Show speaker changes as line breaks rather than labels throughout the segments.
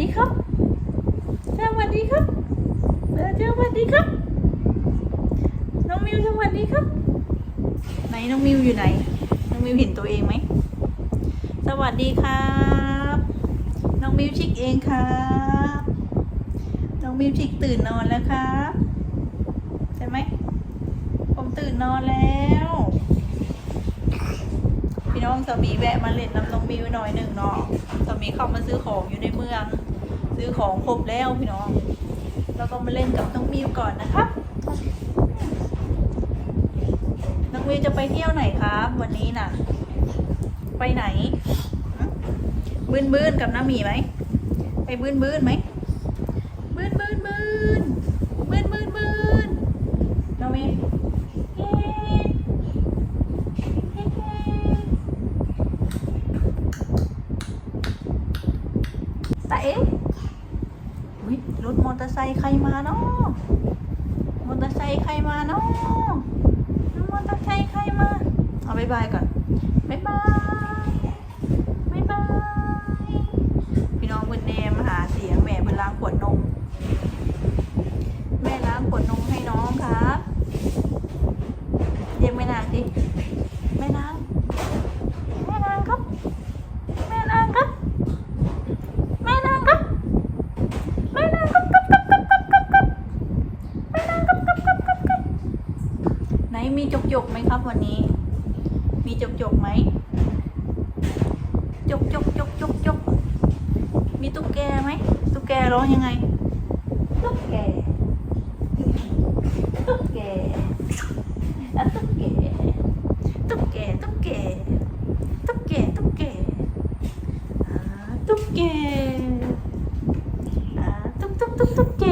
ดีครับสวัสดีครับเออสวัสดีครับ น้องมิวสวัสดีครับ ไหนน้องมิวอยู่ไหน น้องมิวเห็นตัวเองไหม สวัสดีครับ น้องมิวชิกเองครับ น้องมิวชิกตื่นนอนแล้วครับ ใช่ไหม ผมตื่นนอนแล้ว พี่น้องสามีแวะมาเล่นน้ำนองมิวหน่อยหนึ่งเนาะสามีเข้ามาซื้อของอยู่ในเมือง ซื้อของครบแล้วพี่น้อง แล้วก็มาเล่นกับน้องมิวก่อนนะครับน้องมิวจะไปเที่ยวไหนครับ วันนี้น่ะ ไปไหนบืนบืนๆกับน้ามีไหมไปบืนบืนๆไหมบืนบืนบืนบืนบืนบืนน้องมิวเย้เย้เย้ตาเอ๋อุ๊ย รถมอเตอร์ไซค์ใครมาเนาะมอเตอร์ไซค์ใครมาเนาะมอเตอร์ไซค์ใครมา เอาบายบายก่อนบายบายบายบาย พี่น้องคุณเนมหาเสียงแม่เป็นล้างขวดนม แม่ล้างขวดนมให้น้องครับเรียกแม่นางดิแม่นางแม่นางครับ แม่นางครับ แม่นางครับ แม่นางครับครับครับครับครับครับครับแม่นางครับครับครับครับครับไหนมีจกจกๆไหมครับวันนี้ มีจกจกๆไหม จกจกจกจกจกมีตุ๊กแกไหมตุ๊กแกร้องยังไง ตุ๊กแก ตุ๊กแกอะตุ๊กแกตุ๊กแกตุ๊กแกตุ๊กแกตุ๊กแกอ่าตุ๊กแกอ่าตุ๊กตุ๊กตุ๊กตุ๊กแก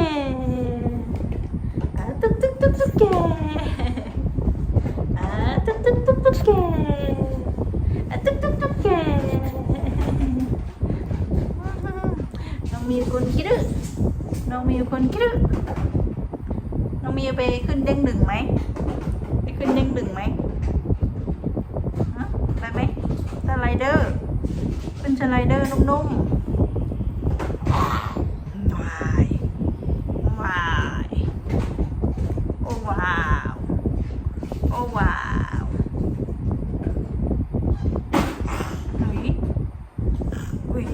อ่าตุ๊กตุ๊กตุ๊กตุ๊กแกอ่าตุ๊กตุ๊กตุ๊กตุ๊กแกอ่าตุ๊กตุ๊กตุ๊กแกน้องมี คนคิดดื้อน้องมีคนคิดดื้อน้องมีไปขึ้นเด้งหนึ่งไหมไปขึ้นเด้งหนึ่งไหมฮะไปไหมสไลเดอร์ ขึ้นสไลเดอร์นุ่มๆวายวายโอ้ว้าว โอ้ว้าวอุ้ยอุ้ย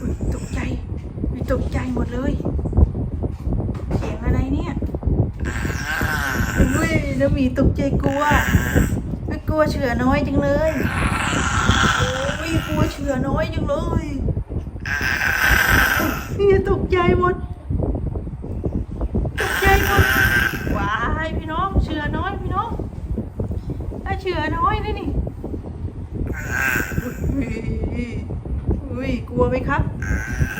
อุ้ยตกใจอุ้ยตกใจหมดเลย เสียงอะไรเนี่ยอุ้ยน้ำห มีตกใจกลัวไม่กลัวเฉือน้อยจังเลยโอ้ยกลัวเฉือน้อยจังเลยนี่ตกใจหมดตกใจหมดว้ายพี่น้องเฉือน้อยพี่น้องถ้าเฉือน้อยเลยนี่อุ้ยอุ้ยกลัวไหมครับ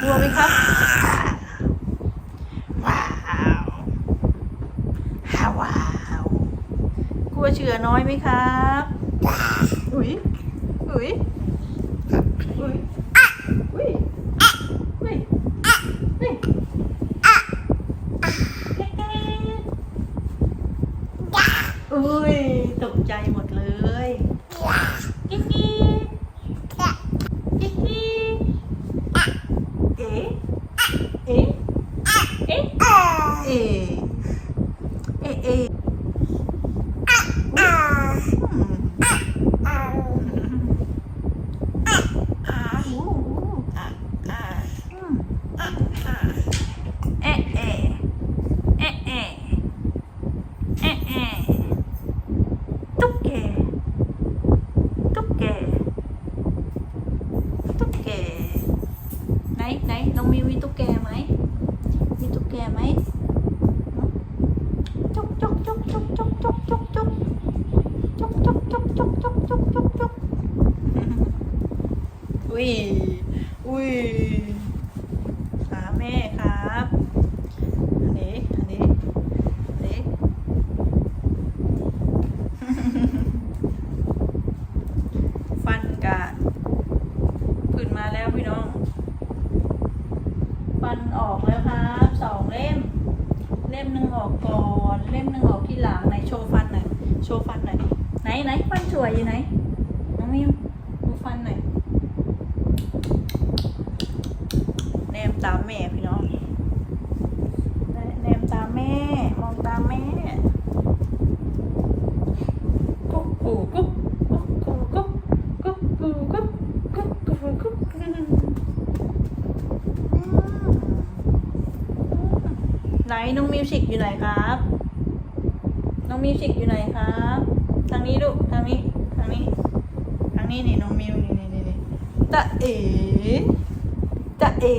กลัวไหมครับ ว้าวฮาว้าว ก ลัวเชือน้อยไหมครับ อุ้ยอุ้ยอุ้ยอุ้ยอุ้ยอุ้ยอุ้ยตกใจหมดเลยกิ๊กกิ๊กกิ๊กกิ๊กเอ๊ะเอ๊ะ เอ๊ะ เอ๊ะ เอ๊ะเอ๊ะอืมอ่าหูอืมเอ๊ะเอ๊ะเอ๊ะเอ๊ะเอ๊ะเอ๊ะตุ๊กแกตุ๊กแกตุ๊กแกไห น้องมิวมีตุ๊กแกไหมมีตุ๊กแกไหมจุกจุกจุกจุกจุกจุกจุกจุกจุกจุกจุกจุกจุกจุกจุกจุกอุ้ยอุ้ยขาแม่ครับอันนี้อันนี้อันนี้ ฟันกะขึ้นมาแล้วพี่น้อง ฟันออกแล้วครับสองเล่ม เล่มหนึ่งออกก่อน เล่มหนึ่งออกที่หลังไหนโชว์ฟันหน่อยโชว์ฟันหน่อย ไหนไหนฟันสวยอยู่ไหนน้องมิวดูฟันหน่อยตามแม่พี่น้องแนแนมตามแม่ มองตามแม่กุ๊กกูกุ๊กกุ๊กกูกุ๊กกุ๊กกูกุ๊กกุ๊กกูกุ๊กอืมไหนน้องมิวสิกอยู่ไหนครับ น้องมิวสิกอยู่ไหนครับทางนี้ลูก ทางนี้ ทางนี้ ทางนี้นี่น้องมิวนี่นี่นี่นี่ตะเอ๋ตะเอ๋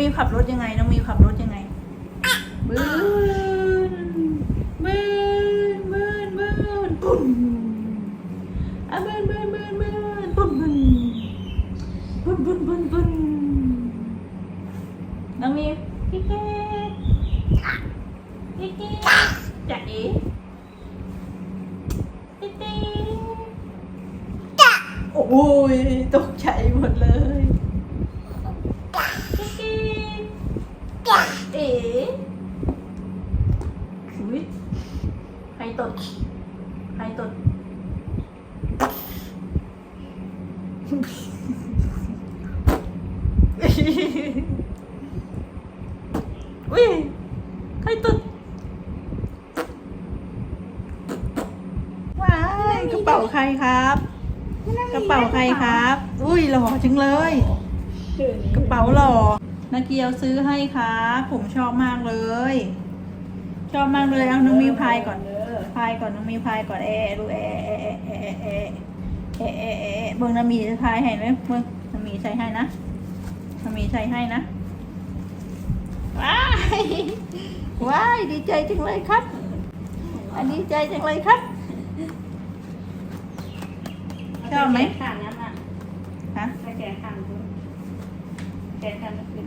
มิวขับรถยังไง น้องมิวขับรถยังไงบื้นบื้นบื้นบื้นปุ้นอะบื้นบื้นบื้นบื้นปุ้นปุ้นปุ้นปุ้นปุ้นปุ้นน้องมิวกิ๊กกิ๊กกิ๊กกิ๊กจ๊ะเอ๋โอ้ยตกใจหมดเลยเอ๋อุ๊ยใครตด ใครตดอุ้ยใครตดว้ายกระเป๋าใครครับ กระเป๋าใครครับ อุ้ยหล่อจังเลย กระเป๋าหล่อนาเกียวซื้อให้ครับผมชอบมากเลย ชอบมากเลยเอาน้องมิวพายก่อนพายก่อนต้องมีพายก่อนเอลูเอเอเอเอเอเอเอเอบิ่งน้ำมีพายเห้ไหมเบิ่งน้ำมีใส่ให้นะน้ำมีใส่ให้นะว้ายว้ายดีใจจังเลยครับ อันนี้ใจจังเลยครับชอบไหม
ขางนั้นอะ
ฮะ
แกขางดูแกขางก็คือ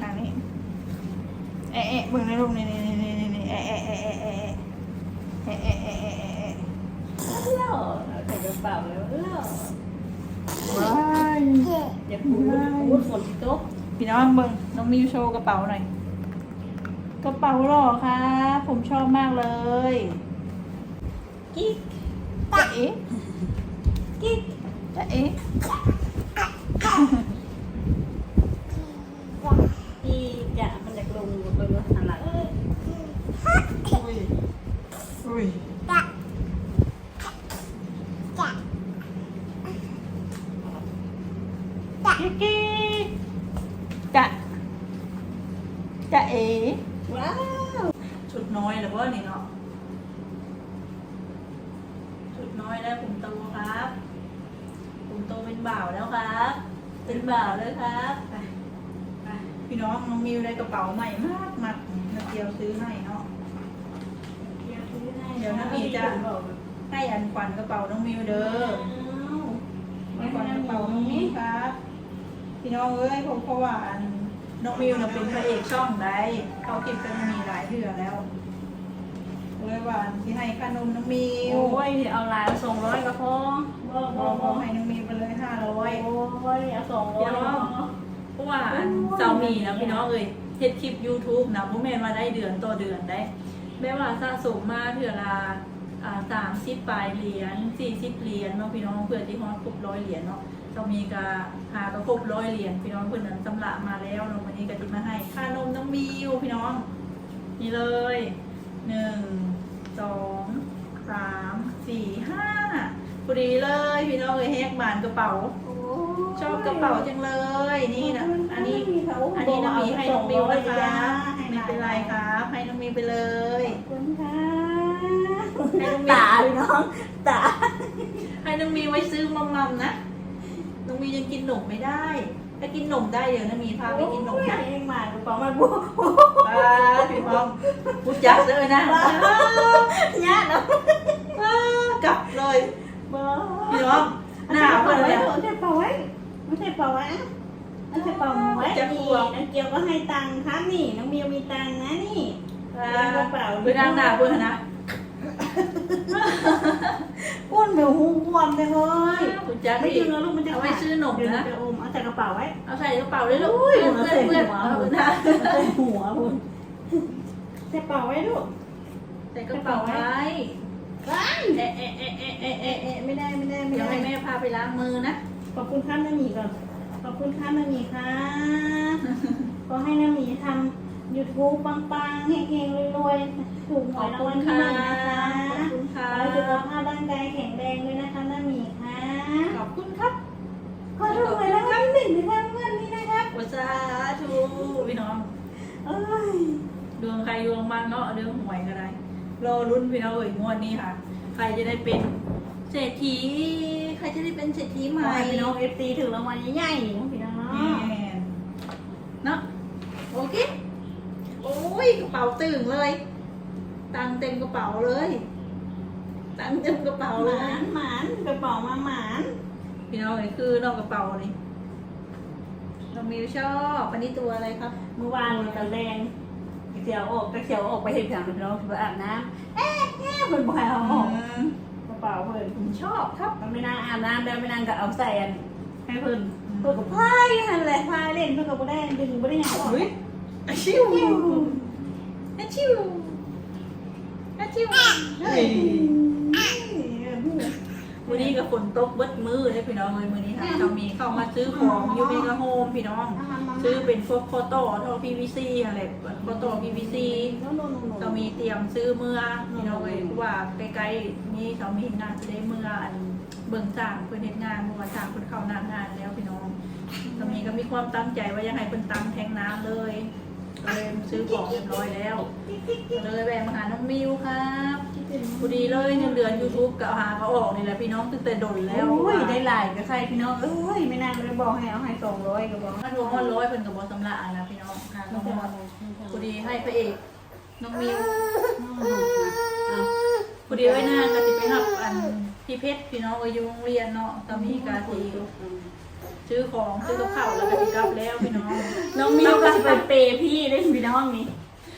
ขางนี้เอ๊ะเบิ่งในรูปนี่นี่นี่ เล่า
ใส่กระเป๋าแล้วเล่าอย่าพูดพูดฝนตก
พี่น้องเบิ้งน้องมิวโชว์กระเป๋าหน่อย กระเป๋าหล่อค่ะ ผมชอบมากเลย กิ๊กตะเอ๋กิ๊กตะเอ๋
พี่จะมันอยากลง ว้าว
ชุดน้อยหรือว่านี่เนาะชุดน้อยแล้วผมโตครับผมโตเป็นบ่าวแล้วครับ เป็นบ่าวแล้วครับไปไปพี่น้องน้องมิวได้กระเป๋าใหม่มากมากนาเกียวซื้อให้เนาะให้อันขวัญกระเป๋าน้องมิวเด้อให้ขวัญกระเป๋าน้องมิวครับ พี่น้องเอ้ยผมเพราะว่าอัน น้องมิวน่ะเป็นพระเอกช่องได้เขาคลิปกันมีหลายเดือนแล้วเลยว่าอันที่ให้ขนมน้องมิว
โอ้ยเอาลายสองร้อยก็พอบ่
บ
บ่
อกบ
บ่
อกให้น้องมิวไปเลยห้าร้อย
โอ้ยเอาสองร้อย
เพราะว่าอันเจ้ามีนะพี่น้องเอ้ยเฮ็ดคลิป YouTube นะพ่อแม่นมาได้เดือนต่อเดือนได้แม้ว่าสะสมมาเถื่อละอ่าสามสิบปลายเหรียญสี่สิบเหรียญเนาะพี่น้องเพื่อที่ฮอดครบร้อยเหรียญเนาะ เจ้ามีกาหากระครบร้อยเหรียญพี่น้องเพื่อนนั้นสำละมาแล้วเนาะวันนี้ก็จะมาให้ค่านมน้องมิวพี่น้อง นี่เลยหนึ่งสองสามสี่ห้าพอดีเลยพี่น้องเลยแฮกบานกระเป๋า ชอบกระเป๋าจังเลย นี่นะอันนี้อันนี้น้องมีให้น้องมิวนะคะไม่เป็นไรครับให้น้องมิวไปเลย
ขอบคุณค่ะ
ให้น้องมิว
ตาพี่น้องตา
ให้น้องมิวไว้ซื้อมัมมัมนะ น้องมิวยังกินหนมไม่ได้ ถ้ากินหนมได้เดี๋ยวน้องมีพาไปกินหนมนะ
เองมากระเป๋ามาบุ
ป้าพี่พร้อมพูดจักเลยนะ
ญาติเนาะ
ว้ากลับเลย
บ้า
พี่น้องหน้าเพื่อนเลย
ไม่ใช่เป่าไว้ไม่ใช่เป่าไว้ไม่ใช่เป่าไว้นี่น้องเกียวก็ให้ตังค์ครับนี่น้องมิวมีตังค์นะนี่
ไปนั่งหน้าเพื่อนนะ
อ้วนแบบหูบวมเลยเฮ้ย
พูดจัก
ไม่
ดิ
จริงแล้วลูกมันจะ
เอาไว้ซื้อหนม
เดี๋ยว
นะ
จะอมเอาใส่กระเป๋าไว้
เอาใส่กระเป๋าเลยลูก
อุ้ย
เพื่อนเพื่อนเพื่อนเอานะ
ใส่หัวคุณใส่กระเป๋าไว้ลูก
ใส่กระเป๋าไว้
เอ๊ะเอ๊ะเอ๊ะเอ๊ะเอ๊ะเอ๊ะเอ๊ะไม่ได้ไม่ได้ไม่
เดี๋ยว
ได้
ให้แม่พาไปล้างมือนะ
ขอบคุณครับน้าหมีก่อนขอบคุณครับน้าหมีค่ะขอให้น้าหมีทำ ยูทูบปังๆเฮงๆรวยๆถูกห
ข
ว
อยบ
ราง
คุ
วั
ณ
ลที่
ค่ะ
หนึ่งนะคะ
ขอบคุณ
ข
ค่ะ
อให้สุขภาพร่างกายแข็งแรงด้วยนะคะน้าหมีค่ะ
ขอบคุณครับ
ขอถูกหวยรางวัลที่หนึ่งนะคะเพื่อนนี่นะครับ
วัสาธุพี่น้อง
เอ้ย
ดวงใครดวงมันเนาะเรื่องหวยก็ได้รอรุ่นพี่น้องเอ่ยงวดนี้ค่ะ ใครจะได้เป็นเศรษฐีใครจะได้เป็นเศรษฐีให
ขอ
ม่
ให้พี่น้องเอฟซีถึงรางวัลใหญ่ๆนะพี่น้องเนาะ
แม่นเนาะโอเคโอ้ ยกระเป๋าตึงเลย ตังค์เต็มกระเป๋าเลย ตังค์เต็มกระเป๋า
ห
เล
มาย นหมานกระเป๋ามาหมาน
พี่น้องเอ๋ยคือนอกกระเป๋านี่น้องมิวชอบอันนี้ตัวอะไรครับ
เมื่อวานตะแรงเสียวออกตะเสียวออกไปเห็นอย่างพี่น้องไปอาบน้ำเอ๊ะเอ๊ะเพิ่นบ่ให้เอาออก
อืม
กระเป๋าเพิ่น
ผมชอบครับ
มันไม่นางอาบน้ำแล้วไม่นางก็เอาใส่อันให้เพิ่น
อืม
เพิ่นก็พายนั่นแหละพายเล่นเพิ่นก็บ่ได้ดึงบ่ได้หยังออก
เฮ้ยอาชิวอา ชิวอาชิวเฮ้ยวันนี้ก็ฝนตกเบิดมือเลยพี่น้องเลยมือนี้ค่ะเขามีเข้ามาซื้อของอยู่เมกะโฮมพี่น้อง ซื้อเป็นพวกโคโต้ท่อ PVC อะไรโคโต้ PVC เรามีเตรียมซื้อเมื่อพี่น้องเลยเพราะว่าใกล้ๆนี้เขามีงานจะได้เมื่ออันเบิ่งสร้างเพื่อนเฮ็ดงานเมื่อวันสร้างเพื่อนเข้าหน้างานแล้วพี่น้องเรามีก็มีความตั้งใจว่ายังไงเพิ่นตั้งแทงน้ำเลยก็ เลยซื้อของเรียบร้อยแล้วก็เลยแวะมาหาน้องมิวครับพอดีเลยเงินเดือน YouTube ก็หาเขาออกนี่แหละพี่น้องตั้งแต่ดนแล้ว
โอ้ยได้หลายกับใครพี่น้องเอ้ยไม่นางเลยบอกให้เอาให้200ก็บอก
ถ้ารวมว่าร้อยเพิ่นก็บ่สำลักนะพี่น้องหาเขาออกพอดีให้พระเอกน้องมิวพอดีไว้หน้าก็สิไปรับอันพี่เพชรพี่น้องก็อยู่โรงเรียนเนาะตอนนี้ก็สิ ซื้อของซื้อกับข้าวแล้วก็สิกลับแล้วพี่น้อง
น้องมิวก็จะไปเปย์พี่ได้พี่น้องนี่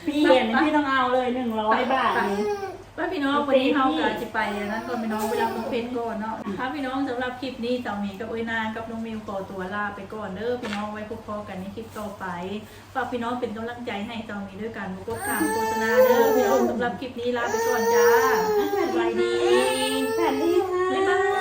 พี่เห็นพี่ต้องเอาเลยหนึ่งร้อยบาทนี่
ว่าพี่น้องวันนี้เฮาก็สิไปอันนั้นก่อนพี่น้องไปรับน้องเพชรก่อนเนาะครับพี่น้องสำหรับคลิปนี้สาวหมีกับโอ้ยนางกับน้องมิวขอตัวลาไปก่อนเด้อพี่น้องไว้พบกันในคลิปต่อไปฝากพี่น้องเป็นกำลังใจให้สาวหมีด้วยกันบุกบถามโฆษณาเด้อพี่น้องสำหรับคลิปนี้ลาไปก่อนจ้าสวัสดี
สวัสดีค่ะ